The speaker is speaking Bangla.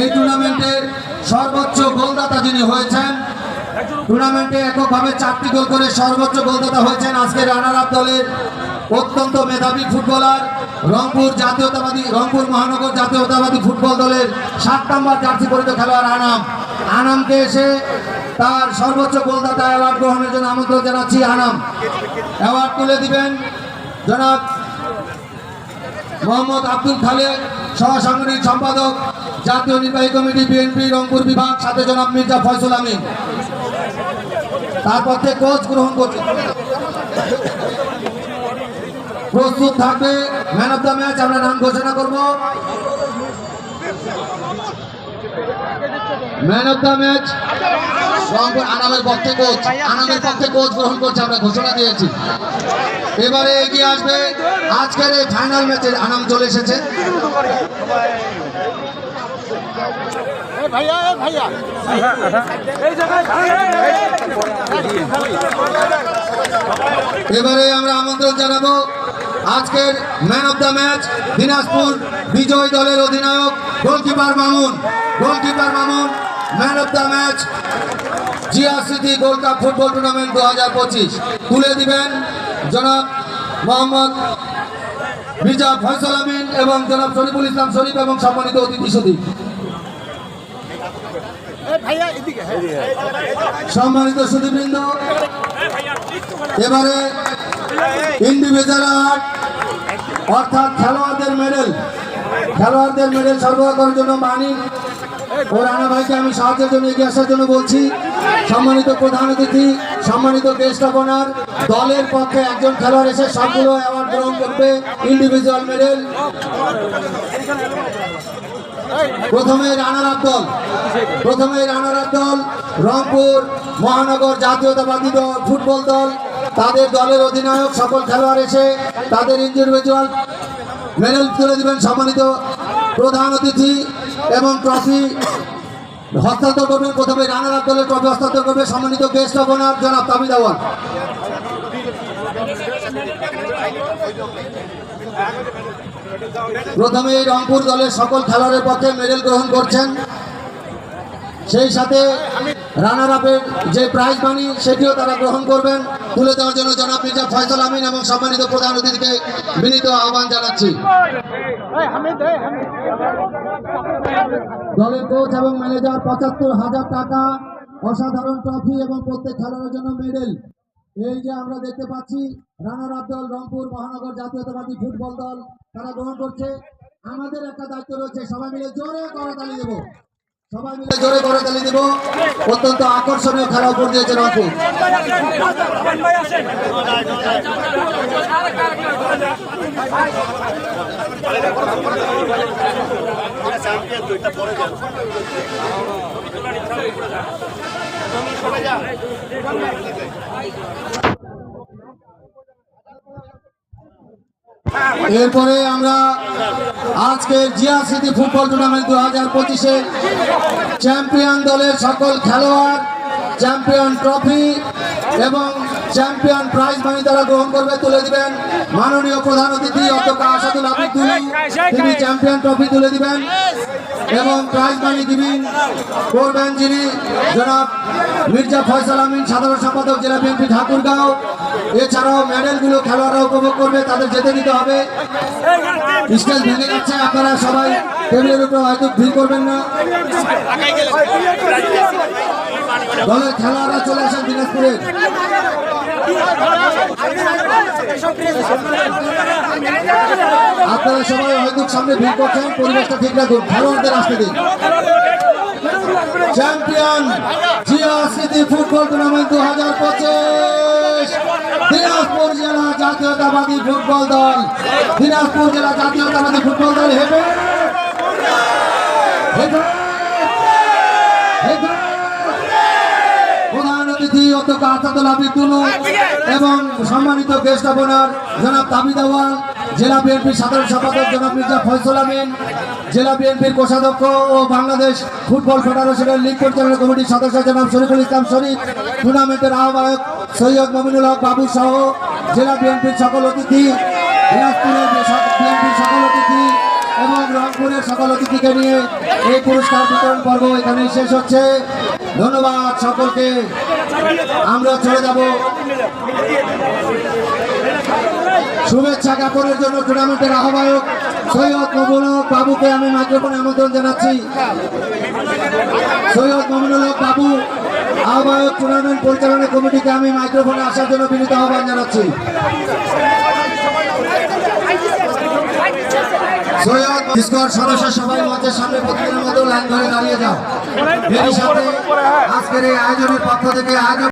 এই টুর্নামেন্টের সর্বোচ্চ গোলদাতা যিনি হয়েছেন, টুর্নামেন্টে এককভাবে চারটি গোল করে সর্বোচ্চ গোলদাতা হয়েছেন আজকে রানার আপ দলের অত্যন্ত মেধাবী ফুটবলার, রংপুর জাতীয়তাবাদী, রংপুর মহানগর জাতীয়তাবাদী ফুটবল দলের সাত নম্বর জার্সি পরিত খেলোয়াড় আনাম। আনামকে এসে তার সর্বোচ্চ গোলদাতা অ্যাওয়ার্ড গ্রহণের জন্য আমন্ত্রণ জানাচ্ছি আনাম। অ্যাওয়ার্ড তুলে দিবেন জনাব মোহাম্মদ আব্দুল খালেক, সহসাংগঠনিক সম্পাদক, জাতীয় নির্বাহী কমিটি বিএনপি রংপুর বিভাগ, সাথে জনাব মির্জা ফয়সুল আমিন। তারপর থেকে কোচ গ্রহণ করছে। প্রস্তুত থাকবে ম্যান অফ দ্য ম্যাচ, আমরা নাম ঘোষণা করব। Man of the match Rangpur আনামের পক্ষে কোচ আনামের পক্ষে কোচ গ্রহণ করছে, আমরা ঘোষণা দিয়েছি। এবারে এগিয়ে আসবে। আজকের এই ফাইনাল ম্যাচের আনাম চলে এসেছে। এবারে আমরা আমন্ত্রণ জানাব আজকের man of the match Dinajpur বিজয় দলের অধিনায়ক goalkeeper Mamun goalkeeper Mamun man of the match Zia Smriti gold cup football tournament দু হাজার পঁচিশ। তুলে দিবেন জনাব মোহাম্মদ মির্জা ফয়সল আমিন এবং জনাব শরীফুল ইসলাম শরীফ এবং সম্মানিত অতিথি সদীপ সম্মানিত সুদীবৃন্দ এবারে ইন্ডিভিজুয়াল অর্থাৎ খেলোয়াড়দের মেডেল খেলোয়াড়দের মেডেল সরবরাহ করার জন্য মানি। ও রানা ভাইকে আমি সাহায্যের জন্য এগিয়ে আসার জন্য বলছি। সম্মানিত প্রধান অতিথি, সম্মানিত গেস্ট অফ অনার দলের পক্ষে একজন খেলোয়াড় এসে সবগুলো অ্যাওয়ার্ড গ্রহণ করবে ইন্ডিভিজুয়াল মেডেল প্রথমে রানার দল। প্রথমে রানার দল, রংপুর মহানগর জাতীয়তাবাদী দল, ফুটবল দল। তাদের দলের অধিনায়ক সকল খেলোয়াড় এসে তাদের ইন্ডিভিজুয়াল মেডেল তুলে দিবেন সম্মানিত প্রধান অতিথি এবং ট্রফি হস্তান্তর করবেন। প্রথমে রানার আপ দলের ট্রফি হস্তান্তর করবে সম্মানিত গেস্ট অফ অনার জনাব তামিদ প্রথমে রংপুর দলের সকল খেলোয়াড়ের পক্ষে মেডেল গ্রহণ করছেন। সেই সাথে রানার আপের যে প্রাইজ মানি সেটিও তারা গ্রহণ করবেন। তুলে দেওয়ার জন্য জনাব মির্জা ফয়সল আমিন এবং সম্মানিত প্রধান অতিথিকে বিনীত আহ্বান জানাচ্ছি। দলের কোচ এবং ম্যানেজার পঁচাত্তর হাজার টাকা, অসাধারণ ট্রফি এবং প্রত্যেক খেলোয়াড়ের জন্য মেডেল এই যে আমরা দেখতে পাচ্ছি রানার আপ দল রংপুর মহানগর জাতীয়তাবাদী ফুটবল দল, তারা গ্রহণ করছে। আমাদের একটা দায়িত্ব রয়েছে, সবাই মিলে জোরে করতালি দেব। সবাই জোরে করতালি দেব। অত্যন্ত আকর্ষণীয় খেলা উপর দিয়েছে রংপুর এরপরে আমরা আজকে জিয়া স্মৃতি ফুটবল টুর্নামেন্ট দু হাজার পঁচিশে চ্যাম্পিয়ন দলের সকল খেলোয়াড়, চ্যাম্পিয়ন ট্রফি এবং চ্যাম্পিয়ন প্রাইজ মানি তারা গ্রহণ করবে, তুলে দিবেন মাননীয় প্রধান অতিথি অধ্যক্ষ আসাদুল আবিদ তিনি চ্যাম্পিয়ন ট্রফি তুলে দিবেন এবং প্রাইজ মানি দিবেন করবেন যিনি জনাব মির্জা ফয়সাল আমিন, সাধারণ সম্পাদক জেলা বিএনপি ঠাকুরগাঁও। এছাড়াও মেডেলগুলো খেলোয়াড়রা উপভোগ করবে, তাদের যেতে দিতে হবে। স্টেজ ভেঙে যাচ্ছে, আপনারা সবাই টেবিলের উপর হয়তো ভিড় করবেন না। দলের খেলোয়াড়রা চলে আসেন দিনাজপুরে। আপনারা সবাই হয়তো সামনে ভিড় করছেন, পরিবেশটা ঠিক রাখুন, খেলোয়াড়দের আসতে দিন। চ্যাম্পিয়ন জিয়া স্মৃতি ফুটবল টুর্নামেন্ট দু হাজার পঁচিশ। জাতীয়তাবাদী ফুটবল দল। দিনাজপুর জেলা জাতীয়তাবাদী ফুটবল দল হেবে এবং সম্মানিত গেস্ট অফ অনার জনাব তাবিদ আওয়াল জেলা বিএনপির সাধারণ সম্পাদক জনাব মির্জা ফয়সল আমিন, জেলা বিএনপির কোষাধ্যক্ষ ও বাংলাদেশ ফুটবল ফেডারেশনের লীগ পরিচালনা কমিটির সদস্য জনাব শরীফুল ইসলাম শরীফ, টুর্নামেন্টের আহ্বায়ক সৈয়দ মমিনুল হক বাবু সহ জেলা বিএনপির সকল অতিথি, দিনাজপুরের বিএনপির সকল অতিথি এবং রংপুরের সকল অতিথিকে নিয়ে এই পুরস্কার বিতরণ পর্ব এখানে শেষ হচ্ছে। ধন্যবাদ সকলকে। আমরা চলে যাব। শুভেচ্ছা জ্ঞাপনের জন্য টুর্নামেন্টের আহ্বায়ক সৈয়দ মমিনুল বাবুকে আমি মাইক্রোফোনে আমন্ত্রণ জানাচ্ছি। সৈয়দ মমিনুল বাবু আহ্বায়ক টুর্নামেন্ট পরিচালনা কমিটিকে আমি মাইক্রোফোনে আসার জন্য বিনীত আহ্বান জানাচ্ছি। সৈয়দ সামনে লাইন ধরে দাঁড়িয়ে আজকের এই আয়োজনের পক্ষ থেকে আয়োজক